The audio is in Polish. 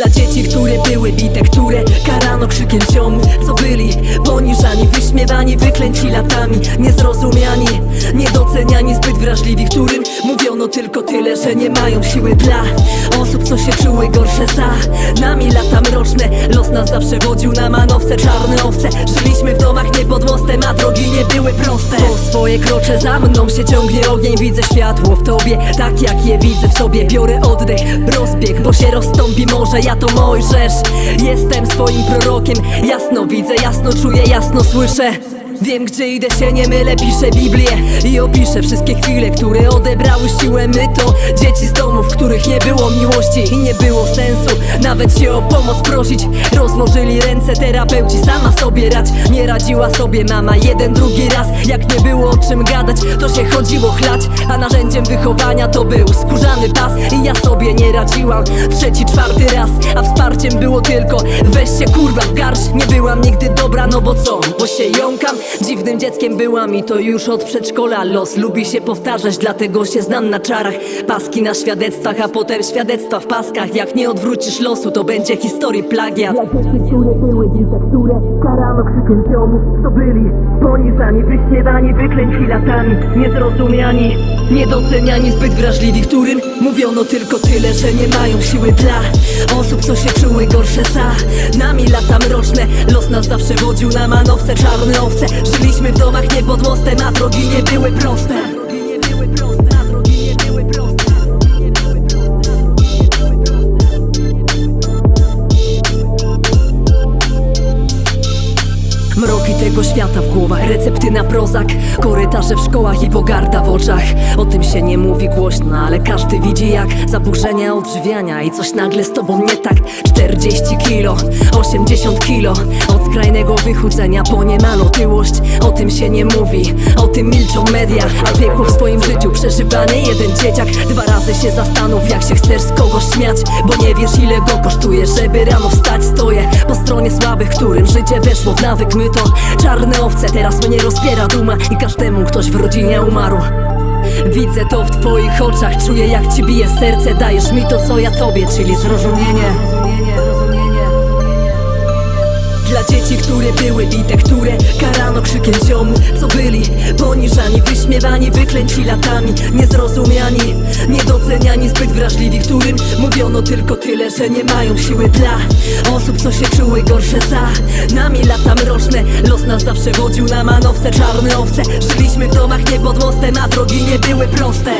Dla dzieci, które były bite, które karano krzykiem ciomu Co byli poniżani, wyśmiewani, wyklęci latami Niezrozumiani wrażliwi Którym mówiono tylko tyle, że nie mają siły dla Osób, co się czuły gorsze za nami. Lata mroczne, los nas zawsze wodził na manowce. Czarne owce, żyliśmy w domach nie pod mostem A drogi nie były proste. Po swoje krocze za mną się ciągnie ogień. Widzę światło w tobie, tak jak je widzę w sobie. Biorę oddech, rozbieg, bo się rozstąpi może Ja to Mojżesz, jestem swoim prorokiem. Jasno widzę, jasno czuję, jasno słyszę Wiem gdzie idę się nie mylę, piszę Biblię I opiszę wszystkie chwile, które odebrały siłę. My to dzieci z domów, w których nie było miłości I nie było sensu nawet się o pomoc prosić. Rozłożyli ręce terapeuci, sama sobie radź Nie radziła sobie mama. Jeden, drugi raz Jak nie było o czym gadać, to się chodziło chlać A narzędziem wychowania to był skórzany pas. I ja sobie nie radziłam. Trzeci, czwarty raz A wsparciem było tylko weź się kurwa w garść. Nie byłam nigdy dobra, no bo co? Bo się jąkam. Dziwnym dzieckiem byłam i to już od przedszkola. Los lubi się powtarzać, dlatego się znam na czarach. Paski na świadectwach, a potem świadectwa w paskach. Jak nie odwrócisz losu, to będzie historii plagiat. Jak dzieci, które były dziecię, które karano krzykiem ziomów Co byli. Poniżani, wyśmiewani, wyklęci latami. Niezrozumiani, niedoceniani, zbyt wrażliwi Którym mówiono tylko tyle, że nie mają siły dla Osób, co się czuły gorsze za nami. Lata mroczne, los nas zawsze wodził na manowce Czarne owce, żyliśmy w domach nie pod mostem A drogi nie były proste Mroki tego świata w głowach, recepty na prozak. Korytarze w szkołach i pogarda w oczach. O tym się nie mówi głośno, ale każdy widzi jak Zaburzenia odżywiania i coś nagle z tobą nie tak. 40 kilo, 80 kilo. Od skrajnego wychudzenia po niemal otyłość. O tym się nie mówi, o tym milczą media. A piekło w swoim życiu przeżywany jeden dzieciak. Dwa razy się zastanów jak się chcesz z kogoś śmiać. Bo nie wiesz ile go kosztuje, żeby rano wstać. Stoję po stronie słabych, którym życie weszło w nawyk To. Czarne owce, teraz mnie rozpiera duma I każdemu ktoś w rodzinie umarł. Widzę to w twoich oczach, czuję jak ci bije serce. Dajesz mi to co ja tobie, czyli zrozumienie dla dzieci, które były bite, które karano krzykiem ziomu Co byli poniżani, wyśmiewani, wyklęci latami Niezrozumiani, niedoceniani, zbyt wrażliwi Którym mówiono tylko tyle, że nie mają siły dla Osób, co się czuły gorsze za nami. Lata mroczne, los nas zawsze wodził na manowce Czarne owce, żyliśmy w domach nie pod mostem A drogi nie były proste